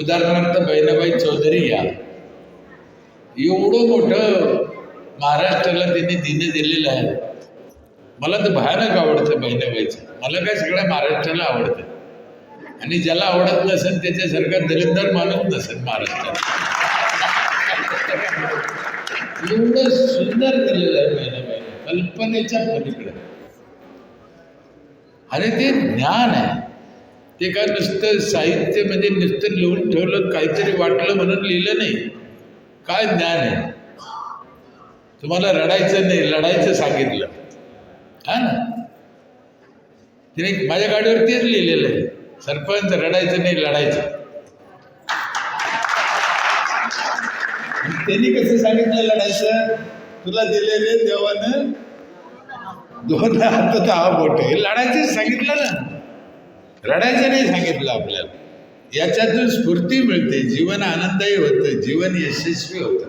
उदाहरणार्थ बहिणाबाई चौधरी या. एवढं मोठं महाराष्ट्राला त्यांनी दिने दिलेलं आहे. मला तर भयानक आवडतं बहिणाबाईचं. मला काय सगळ्या महाराष्ट्राला आवडतं. आणि ज्याला आवडत नसेल त्याच्यासारखा दलितदार माणूस नसेल महाराष्ट्रात. एवढं सुंदर दिलेलं आहे बहिणाबाईने. कल्पनेच्या पलीकडे. अरे ते ज्ञान आहे. ते काय नुसतं साहित्य म्हणजे नुसतं लिहून ठेवलं काहीतरी वाटलं म्हणून लिहिलं नाही. काय ज्ञान आहे? तुम्हाला रडायचं नाही लढायचं सांगितलं. हा ना? तिने माझ्या गाडीवर तेच लिहिलेलं आहे. सरपंच रडायचं नाही लढायचं. त्यांनी कसं सांगितलं लढायचं? तुला दिलेले देवानं? दोन हात दहा बोट हे लढायचं सांगितलं ना. रडायचं नाही सांगितलं आपल्याला. याच्यातून स्फूर्ती मिळते जीवन आनंदही होतं जीवन यशस्वी होतं.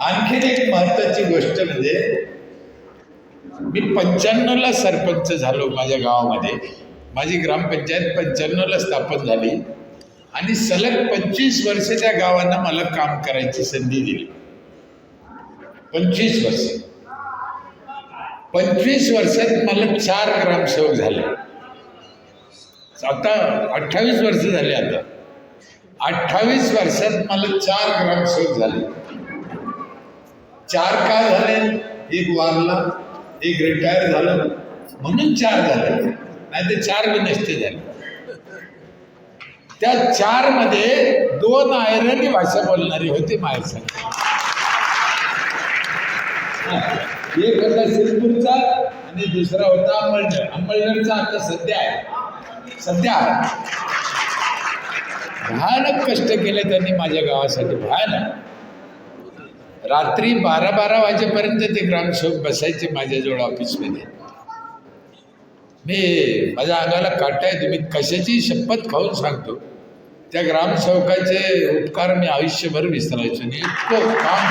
आणखीन एक महत्त्वाची गोष्ट म्हणजे मी पंच्याण्णवला सरपंच झालो माझ्या गावामध्ये. माझी ग्रामपंचायत पंच्याण्णवला स्थापन झाली आणि सलग पंचवीस वर्ष त्या गावांना मला काम करायची संधी दिली. पंचवीस वर्ष. पंचवीस वर्षात मला चार ग्रामसेवक झाले. आता अठ्ठावीस वर्ष झाले आता. अठ्ठावीस वर्षात मला चार ग्राम ग्रामसेवक झाले. चार का झाले? एक वारला एक रिटायर झालं. म्हणून चार झाले. नाही ते चार बी नसते झाले. त्या चारमध्ये दोन आयरणी भाषा बोलणारी होती माझ्यासाठी एक होता सिरपूरचा आणि दुसरा होता अंमळनेर अंमळनेरचा आता सध्या आहे. सध्या. भयानक कष्ट केले त्यांनी माझ्या गावासाठी भयानक. रात्री बारा बारा वाजेपर्यंत ते ग्रामसेवक बसायचे माझ्याजवळ ऑफिसमध्ये. मी माझ्या अंगाला काटाय आहे तुम्ही कशाची शपथ खाऊन सांगतो. त्या ग्रामसेवकाचे उपकार मी आयुष्यभर विसरायचो. नाही इतकं काम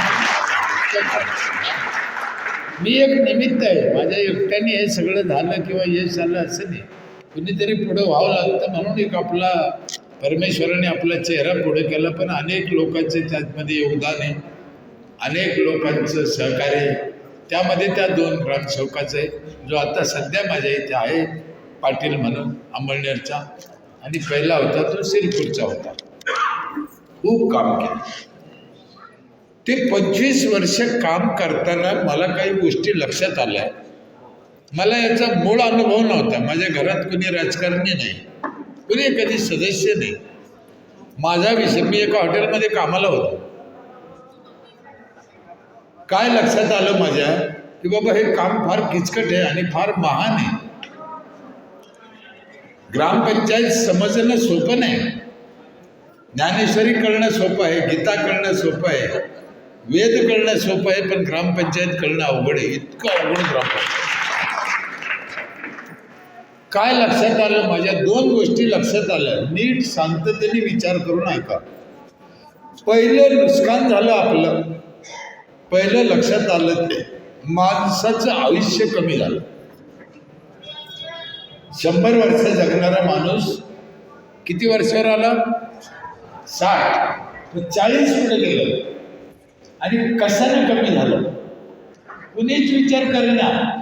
मी एक निमित्त आहे. माझ्या एकट्याने हे सगळं झालं किंवा यश झालं असं नाही. कुणीतरी पुढं व्हावं लागतं म्हणून एक आपला परमेश्वराने आपला चेहरा पुढे केला पण अनेक लोकांचे त्यामध्ये योगदान आहे. अनेक लोकांचं सहकार्य त्यामध्ये त्या दोन ग्रामसेवकाचं आहे जो आता सध्या माझ्या इथे आहे पाटील म्हणून अंमळनेरचा. आणि पहिला होता तो सिरपूरचा होता. खूप काम केलं. ते पंचवीस वर्ष काम करताना मला काही गोष्टी लक्षात आल्या. मला याचा मूळ अनुभव नव्हता. माझ्या घरात कुणी राजकारणी नाही. कुणी कधी सदस्य नाही. माझा विषय मी एका हॉटेलमध्ये कामाला होतो. काय लक्षात आलं माझ्या? की बाबा हे काम फार किचकट आहे आणि फार महान आहे. ग्रामपंचायत समजणं सोपं नाही. ज्ञानेश्वरी कळणं सोपं आहे गीता कळणं सोपं आहे वेद कळणं सोपं आहे पण ग्रामपंचायत कळणं अवघड आहे. इतकं अवघड ग्रामपंचायत. काय लक्षात आलं? माझ्या दोन गोष्टी लक्षात आल्या. नीट शांततेने विचार करून ऐका पहिलं नुकसान झालं आपलं. पहिलं लक्षात आलं ते. माणसाचं आयुष्य कमी झालं. शंभर वर्ष जगणारा माणूस किती वर्षावर आला? साठ. चाळीस पुढे गेलं. आणि कशाने कमी झालं? कुणीच विचार करेना.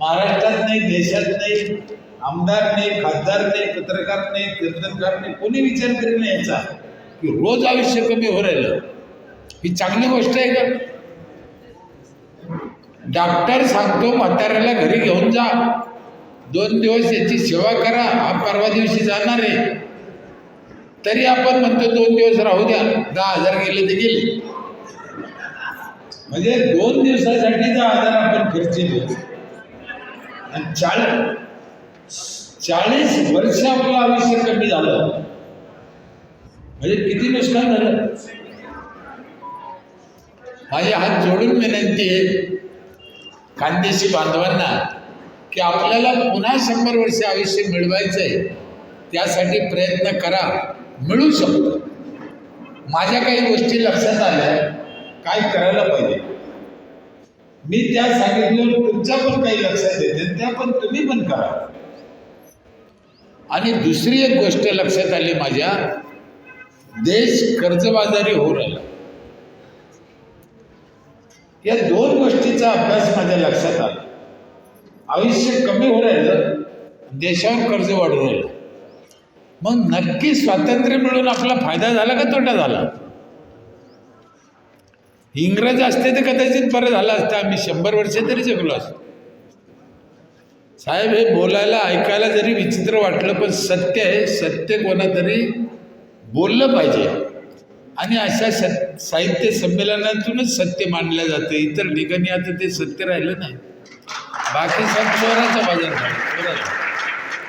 महाराष्ट्रात नाही देशात नाही. आमदारने खासदारने खासदार नाही पत्रकार नाही कीर्तनकार नाही कोणी विचार याचा? की रोज आयुष्य कमी हो राहिलं. ही चांगली गोष्ट आहे का? डॉक्टर सांगतो म्हाताऱ्याला घरी घेऊन जा. दोन दिवस याची सेवा करा. हा परवा दिवशी जाणार आहे. तरी आपण म्हणतो दोन दिवस राहू द्या. दहा हजार गेले ते गेले. म्हणजे दोन दिवसासाठी दहा हजार आपण खर्ची आणि चाल चाळीस वर्ष आपलं आयुष्य कमी झालं. म्हणजे किती नुकसान झालं? माझे हात जोडून विनंती आहे खानदेशी बांधवांना की आपल्याला पुन्हा शंभर वर्ष आयुष्य मिळवायचं आहे त्यासाठी प्रयत्न करा मिळू शकतो. माझ्या काही गोष्टी लक्षात आल्या काय करायला पाहिजे? मी त्या सांगितलं तुमच्या पण काही लक्षात येते त्या पण तुम्ही पण करा. आणि दुसरी एक गोष्ट लक्षात आली माझ्या देश कर्जबाजारी होऊ राहिला. या दोन गोष्टीचा अभ्यास माझ्या लक्षात आला. आयुष्य कमी हो राहिलं देशावर कर्ज वाढू राहिलं. मग नक्की स्वातंत्र्य मिळून आपला फायदा झाला का तोटा झाला? इंग्रज असते तर कदाचित बरं झालं असतं. आम्ही शंभर वर्ष तरी जगलो असतो. साहेब हे बोलायला ऐकायला जरी विचित्र वाटलं पण सत्य आहे. सत्य कोणातरी बोललं पाहिजे. आणि अशा स साहित्य संमेलनातूनच सत्य मानलं जातं. इतर ठिकाणी आता ते सत्य राहिलं नाही. बाकी सब चोराचा बाजार चोराचा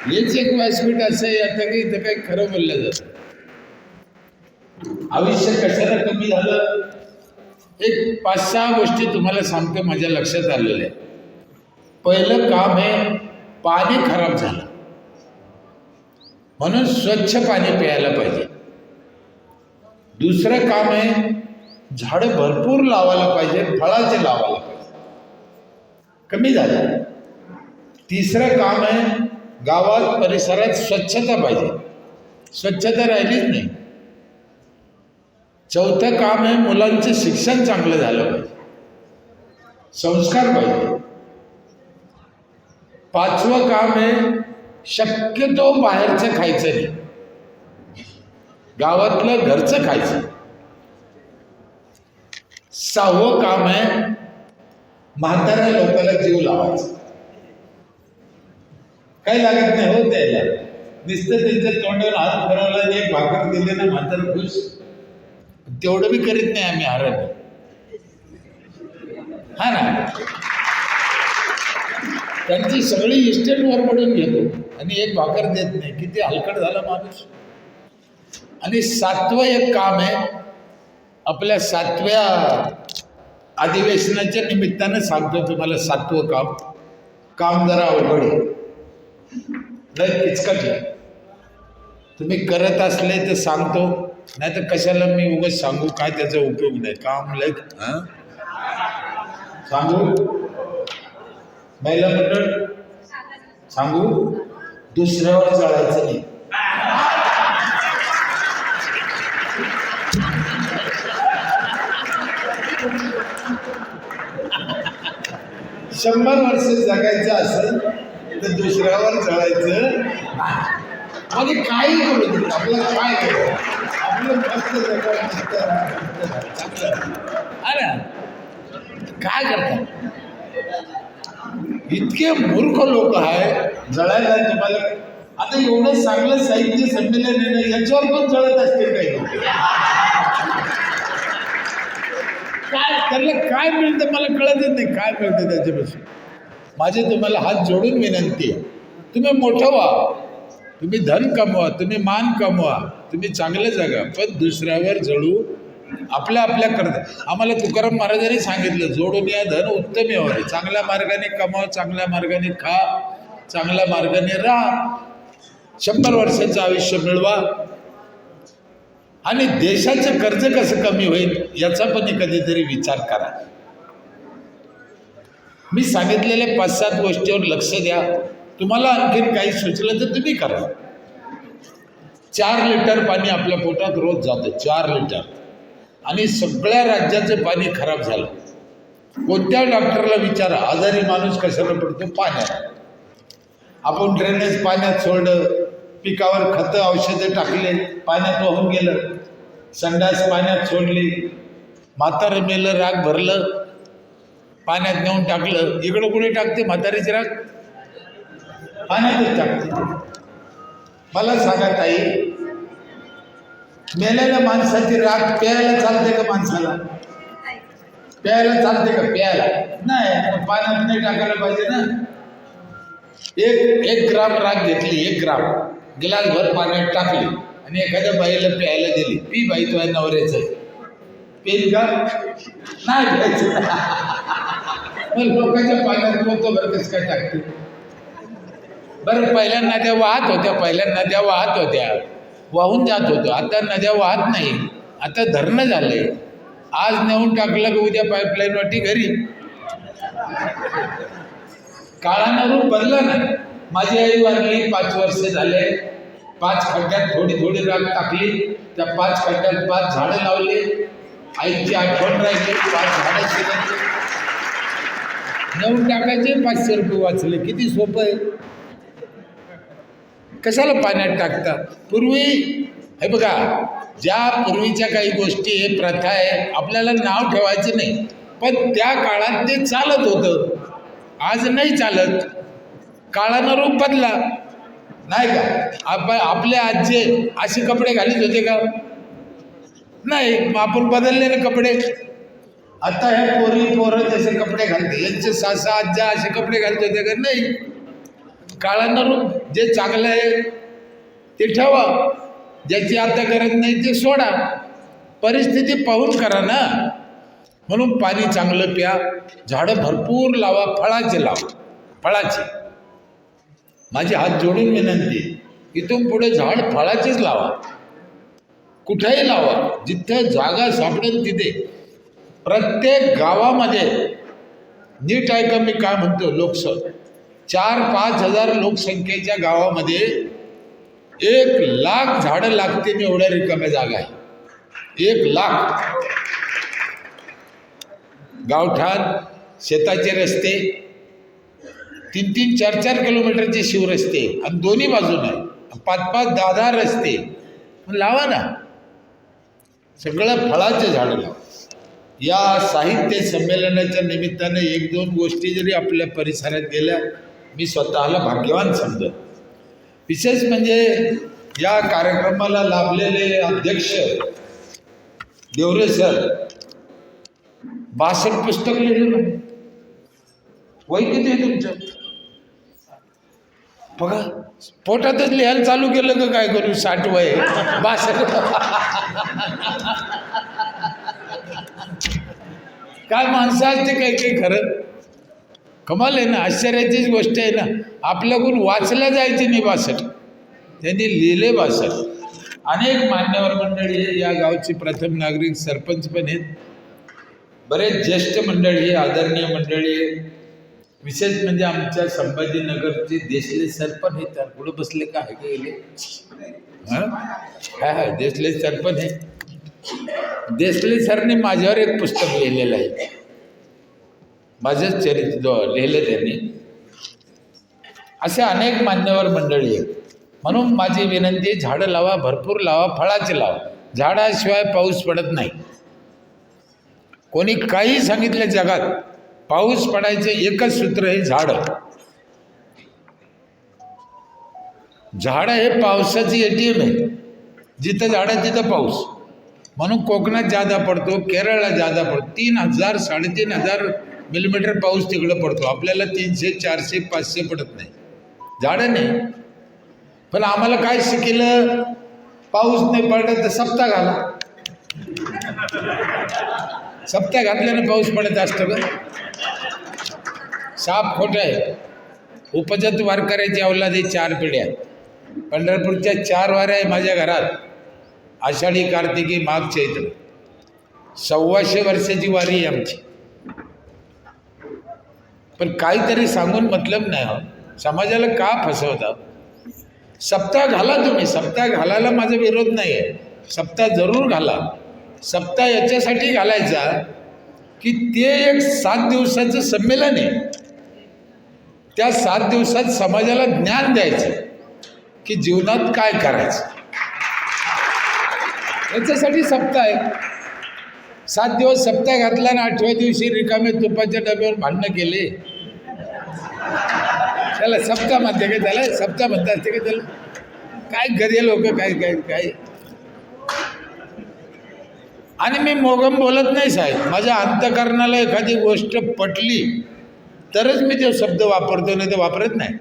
हेच एक व्यासपीठ असं आहे. आता की इथं काही खरं बोललं जातं आयुष्य कशाला कमी झालं? एक पाच सहा गोष्टी तुम्हाला सांगतो. माझ्या लक्षात आलेल्या आहे पहिलं काम आहे पाणी खराब झालं. म्हणून स्वच्छ पाणी प्यायला पाहिजे. दुसरं काम आहे झाडं भरपूर लावायला पाहिजे फळाचे लावायला पाहिजे. कमी झालं. तिसरं काम आहे गावात परिसरात स्वच्छता पाहिजे. स्वच्छता राहिलीच नाही. चौथं काम आहे मुलांचं शिक्षण चांगलं झालं पाहिजे. संस्कार पाहिजे. पाचवं काम आहे शक्यतो बाहेरचं खायचं नाही. गावातलं घरचं खायचं. सहावं काम आहे म्हाताऱ्या लोकांना जीव लावायचा. काही लागत नाही हो त्याला. दिसतं त्यांच्या तोंडावर हात फिरवला एक भाकर दिले ना म्हातारा खुश. तेवढं बी करीत नाही आम्ही हरण हा ना? त्यांची सगळी इस्टेटवर पडून घेतो. आणि एक भाकर देत नाही. किती हलकट झाला माणूस. आणि सातवं एक काम आहे. आपल्या सातव्या अधिवेशनाच्या निमित्तानं सांगतो तुम्हाला सातवं काम. काम जरा अवघड आहे. लय किचकट आहे. तुम्ही करत असले तर सांगतो. नाही तर कशाला मी उगाच सांगू? काय त्याचा उपयोग नाही? काम लय हां? सांगू? महिला मंडळ सांगू दुसऱ्यावर चढायचं नाही. शंभर वर्ष जगायचं असेल तर दुसऱ्यावर चढायचं म्हणजे काही करू दे आपलं काय करू? आपलं मस्त जगायचं अरे काय करतात इतके मूर्ख लोक आहे जळायला तुम्हाला आता एवढं चांगलं साहित्य संमेलन येणं याच्यावर पण जळत असतील काही लोक. काय त्याला काय मिळतं मला कळतच नाही काय मिळतं त्याच्यापासून. माझे तुम्हाला हात जोडून विनंती आहे. तुम्ही मोठं व्हा. तुम्ही धन कमवा तुम्ही मान कमवा. तुम्ही चांगलं जगा पण दुसऱ्यावर जळू आपल्या आपल्या करता आम्हाला तुकाराम महाराजांनी सांगितलं जोडून या धन उत्तम यावर चांगल्या मार्गाने कमाव चांगल्या मार्गाने खा चांगल्या मार्गाने राहा. शंभर वर्षाचं आयुष्य मिळवा. आणि देशाचं कर्ज कसं कमी होईल याचा पण कधीतरी विचार करा. मी सांगितलेल्या पाच सात गोष्टीवर लक्ष द्या. तुम्हाला आणखीन काही सुचलं तर तुम्ही करा. चार लिटर पाणी आपल्या पोटात रोज जातं. चार लिटर. आणि सगळ्या राज्याचं पाणी खराब झालं. कोणत्या डॉक्टरला विचारा आजारी माणूस कशाला पडतो? पाण्यात आपण ड्रेनेज पाण्यात सोडलं पिकावर खतं औषधं टाकले पाण्यात वाहून गेलं संडास पाण्यात सोडली म्हातारं मेलं राग भरलं पाण्यात नेऊन टाकलं. इकडं कुणी टाकते? म्हातारीची राग? पाण्यातच टाकते. मला सांगा ताई मेलेल्या माणसाची राग प्यायला चालते का माणसाला? प्यायला चालते का? प्यायला. नाही पाण्यात नाही टाकायला पाहिजे ना. एक एक ग्राम राग घेतली एक ग्राम. गिलासभर पाण्यात टाकली आणि एखाद्या बाईला प्यायला दिली. पी बाई तुझ्या नवऱ्याचं आहे. पेन का? नाही प्यायचं. मग लोकांच्या पाण्यात लोक बरं? काय टाकते? बरं पहिल्या नद्या वाहत होत्या पहिल्या नद्या वाहत होत्या. वाहून जात होतो. आता नद्या वाहत नाही. आता धरणं झालंय. आज नेऊन टाकलं की उद्या पाईपलाईन वाटी घरी. काळानं रूप बदलं ना. माझी आई वारली पाच वर्ष झाले. पाच खड्ड्यात थोडी थोडी राग टाकली. त्या पाच खड्ड्यात पाच झाडं लावली. आईची आठवण राहिली पाच झाडं शिरायची नऊ टाकायचे पाचशे रुपये वाचले. किती सोपं आहे. कशाला पाण्यात टाकतात? पूर्वी हे बघा ज्या पूर्वीच्या काही गोष्टी आहे प्रथा आहे आपल्याला नाव ठेवायचं नाही. पण त्या काळात ते चालत होतं. आज नाही चालत. काळानं रूप बदला. नाही का? आप आपले आजचे असे कपडे घालीत होते का? नाही मग आपण बदलले ना कपडे. आता ह्या पोरी पोरं जसे कपडे घालते यांचे सासा आज्जा असे कपडे घालत होते का? नाही. काळानं जे चांगलं आहे ते ठेवा. ज्याची आता गरज नाही ते सोडा. परिस्थिती पाहून करा ना. म्हणून पाणी चांगलं प्या. झाडं भरपूर लावा फळाचे लावा. फळाचे. माझी हात जोडून विनंती. इथून पुढे झाड फळाचेच लावा. कुठेही लावा. जिथं जागा सापडेल तिथे. प्रत्येक गावामध्ये नीट आहे का मी काय म्हणतो लोकसभा. चार पाच हजार लोकसंख्येच्या गावामध्ये एक लाख झाडं लागतील एवढ्या रिकाम्या जागा आहे. एक लाख. गावठाण शेताचे रस्ते तीन तीन चार चार किलोमीटरचे शिवरस्ते आणि दोन्ही बाजूने पाच पाच दहा दहा रस्ते लावा ना. सगळं फळाचे झाडं लावा. या साहित्य संमेलनाच्या निमित्ताने एक दोन गोष्टी जरी आपल्या परिसरात गेल्या मी स्वतःला भाग्यवान समजत. विशेष म्हणजे या कार्यक्रमाला लाभलेले अध्यक्ष देवरे सर बासष्ट पुस्तक लिहिलं वय किती आहे तुमचं? बघा पोटातच लिहायला चालू केलं का काय करू साठ वय बासष्ट. काय माणसं असते काही काही खरं. कमाल आहे ना आश्चर्याचीच गोष्ट आहे ना. आपल्याकडून वाचल्या जायची नाही बासट त्यांनी लिहिले बासट अनेक मान्यवर मंडळी हे या गावची प्रथम नागरिक सरपंच पण आहेत. बरेच ज्येष्ठ मंडळी आहे आदरणीय मंडळी आहे विशेष म्हणजे आमच्या संभाजीनगरचे देशले सरपंच आहेत. तर पुढे बसले का? हे गेले हां? हा हा देशले सरपंच आहे देशले सरने माझ्यावर एक पुस्तक लिहिलेलं आहे. माझंच चरित्र लिहिलं त्यांनी. असे अनेक मान्यवर मंडळी आहेत. म्हणून माझी विनंती झाडं लावा भरपूर लावा फळाचे लावा. झाडाशिवाय पाऊस पडत नाही. कोणी काही सांगितलं जगात पाऊस पडायचे एकच सूत्र हे झाडं. झाडं हे पावसाची एटीएम आहे. जिथं झाडं तिथं पाऊस. म्हणून कोकणात जादा पडतो केरळला जादा पडतो तीन हजार साडेतीन हजार मिलीमीटर पाऊस तिकडं पडतो. आपल्याला तीनशे चारशे पाचशे पडत नाही. झाडं नाही. पण आम्हाला काय शिकेलं? पाऊस नाही पडला तर सप्ताह घाला. सप्ताह घातल्यानं पाऊस पडत असतं ग साप खोटं आहे. उपजत वारकऱ्याची अवलादी चार पिढ्या. पंढरपूरच्या चार वाऱ्या आहे माझ्या घरात. आषाढी कार्तिकी माघ चैत्र. सव्वाशे वर्षाची वारी आहे आमची. पण काहीतरी सांगून मतलब नाही हो. समाजाला का फसवता? सप्ताह घाला तुम्ही. सप्ताह घालायला माझा विरोध नाही आहे सप्ताह जरूर घाला. सप्ताह याच्यासाठी घालायचा की ते एक सात दिवसाचं संमेलन आहे. त्या सात दिवसात समाजाला ज्ञान द्यायचं की जीवनात काय करायचं. याच्यासाठी सप्ताह आहे. सात दिवस सप्ताह घातला आणि आठव्या दिवशी रिकामे तुपाच्या डब्यावर भांडणं केले. त्याला सप्ता म्हणते का त्याला सप्ता म्हणता असते का त्याला काय गदे लोक काय काय काय? आणि मी मोगम बोलत नाही साहेब. माझ्या अंतकरणाला एखादी गोष्ट पटली तरच मी ते शब्द वापरतो नाही ते वापरत नाही.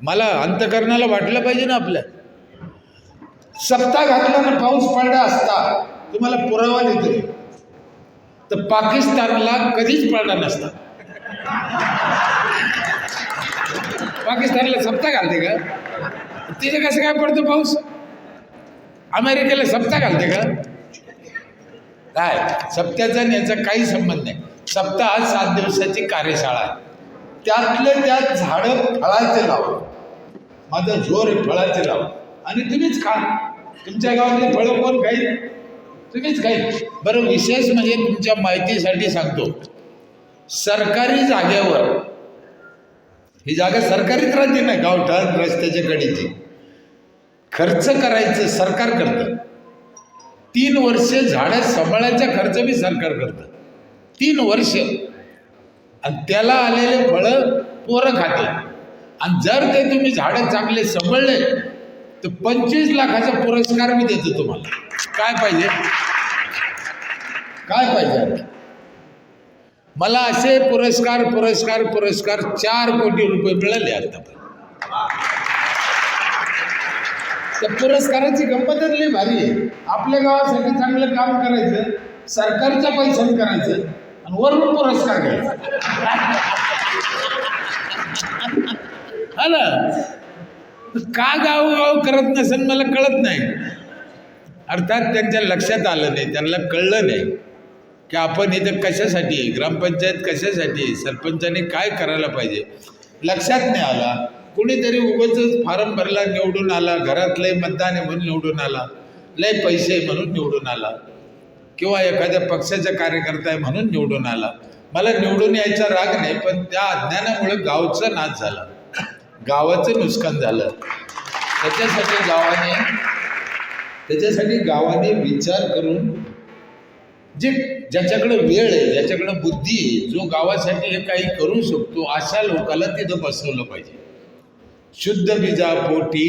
मला अंतकरणाला वाटलं पाहिजे ना आपल्या. घातला घातल्यानं पाऊस पडला असता तुम्हाला पुरावा देतो तर पाकिस्तानला कधीच पडला नसता. पाकिस्तानला सप्ता घालते का? तिथे कसं काय पडतो पाऊस? अमेरिकेला सप्ता घालते का? काय? सप्त्याचा आणि याचा काही संबंध नाही. सप्ताह हा सात दिवसाची कार्यशाळा आहे. त्यातले त्यात झाडं फळाचे लावा. माझा जोर आहे फळाचे लावा. आणि तुम्हीच खा. तुमच्या गावातली फळं कोण खाईल? तुम्हीच खाईल. बरं विशेष म्हणजे तुमच्या माहितीसाठी सांगतो. सरकारी जागेवर ही जागा सरकारीच राहते ना गावठाण रस्त्याच्या कडेची. खर्च करायचं सरकार करतं. तीन वर्ष झाडं सांभाळायचा खर्च बी सरकार करतं. तीन वर्ष. आणि त्याला आलेले फळं पोरं खाते. आणि जर ते तुम्ही झाडं चांगले सांभाळले तर पंचवीस लाखाचा पुरस्कार मी देतो तुम्हाला. काय पाहिजे? काय पाहिजे? मला असे पुरस्कार पुरस्कार पुरस्कार चार कोटी रुपये मिळाले आतापर्यंत. त्या पुरस्काराची गंमतच लई भारी आहे. आपल्या गावासाठी चांगलं काम करायचं सरकारच्या पैशाने करायचं आणि वरून पुरस्कार घ्यायचा. हा ना? का गाव करत नसेल मला कळत नाही. अर्थात त्यांच्या लक्षात आलं नाही त्यांना कळलं नाही. की आपण इथं कशासाठी आहे, ग्रामपंचायत कशासाठी आहे, सरपंचाने काय करायला पाहिजे? लक्षात नाही आला. कुणीतरी उगाच फॉर्म भरला निवडून आला. घरात लय मतदान आहे म्हणून निवडून आला. लय पैसे आहे म्हणून निवडून आला. किंवा एखाद्या पक्षाचा कार्यकर्ता आहे म्हणून निवडून आला. मला निवडून यायचा राग नाही पण त्या अज्ञानामुळे गावचा नाच झाला. गावाचं नुकसान झालं. त्याच्यासाठी गावाने त्याच्यासाठी गावाने विचार करून जे ज्याच्याकडे वेळ आहे ज्याच्याकडे बुद्धी आहे जो गावासाठी हे काही करू शकतो अशा लोकाला तिथं बसवलं पाहिजे. शुद्ध बीजा पोटी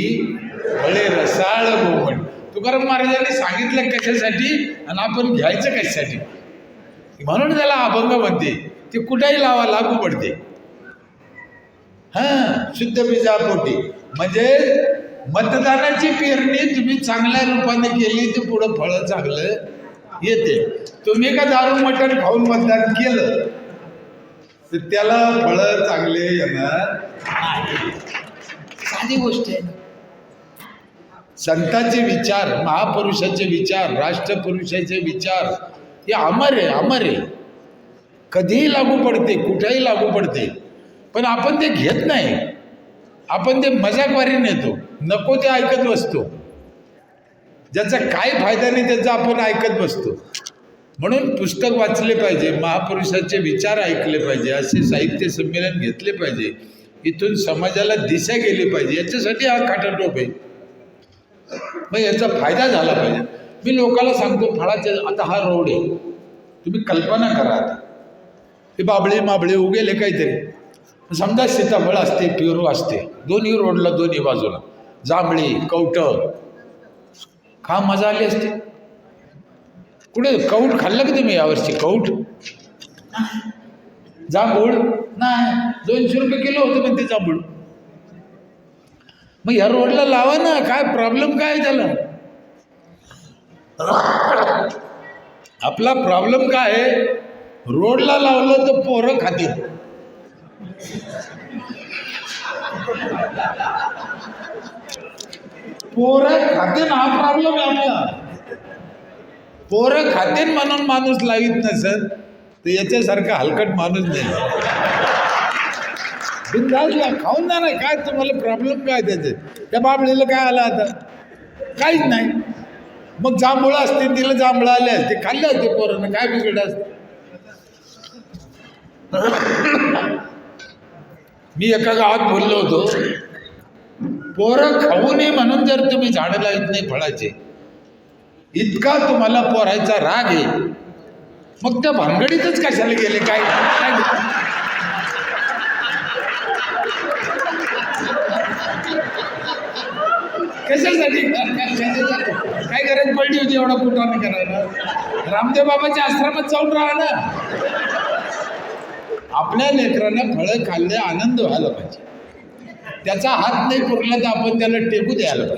फळे रसाळ गोमट तुकाराम महाराजांनी सांगितलं कशासाठी? आणि आपण घ्यायचं कशासाठी? म्हणून त्याला अभंग म्हणते. ते कुठेही लावा लागू पडते. हां शुद्ध बीजा पोटी म्हणजे मतदानाची पेरणी तुम्ही चांगल्या रूपाने केली तर पुढं फळं चांगलं. येते. तुम्ही का दारू मटण खाऊन मतदान केलं? तर त्याला फळं चांगले येणार. साधी गोष्ट आहे संतांचे विचार महापुरुषाचे विचार राष्ट्रपुरुषाचे विचार हे अमर आहे अमर आहे. कधीही लागू पडते कुठेही लागू पडते. पण आपण ते घेत नाही. आपण ते मजाकवारी नेतो. नको ते ऐकत बसतो. ज्याचा काय फायदा नाही त्याचा आपण ऐकत बसतो. म्हणून पुस्तक वाचले पाहिजे महापुरुषाचे विचार ऐकले पाहिजे असे साहित्य संमेलन घेतले पाहिजे इथून समाजाला दिशा गेली पाहिजे याच्यासाठी हा खाटाटोप आहे. मग याचा फायदा झाला पाहिजे. मी लोकांना सांगतो फळाचे आता हा रोड आहे. तुम्ही कल्पना करा आता. हे बाबळे माबळे उगेले काहीतरी. समजा सीताफळ असते पिरू असते दोन्ही रोडला दोन्ही बाजूला. जांभळी कवट का मजा आली असते. कुठे कौट खाल्लं का तुम्ही यावर्षी? कौट? जांभूळ? नाही. दोनशे रुपये किलो होतं पण ते जांभूळ. मग ह्या रोडला लावा ना. काय प्रॉब्लेम काय आहे त्याला? आपला प्रॉब्लेम काय आहे? रोडला लावलं तर पोरं खातील. पोरं खातील हा प्रॉब्लेम आहे आपला. पोरं खातील म्हणून माणूस लावित नसत तर याच्यासारखा हलकट माणूस नाही. बिंदासला खाऊन जा ना काय तुम्हाला प्रॉब्लेम काय त्याचे? त्या बाबळीला काय आलं आता? काहीच नाही. मग जांभळं असते तिला जांभळं आले असते खाल्ले असते पोरांना काय बिघड असते? मी एका गावात बोललो होतो पोरं खाऊ नये म्हणून जर तुम्ही झाडं लावत नाही फळाचे. इतका तुम्हाला पोरायचा राग आहे. मग त्या भानगडीतच कशाला गेले काय? कशासाठी? काय गरज पडली होती एवढा कुठं करायला? रामदेव बाबाच्या आश्रमात जाऊन राहा ना. आपल्या लेकरांना फळं खाल्ले आनंद व्हायला पाहिजे. त्याचा हात नाही पुरला तर आपण त्याला टेकू द्यायला पाहिजे.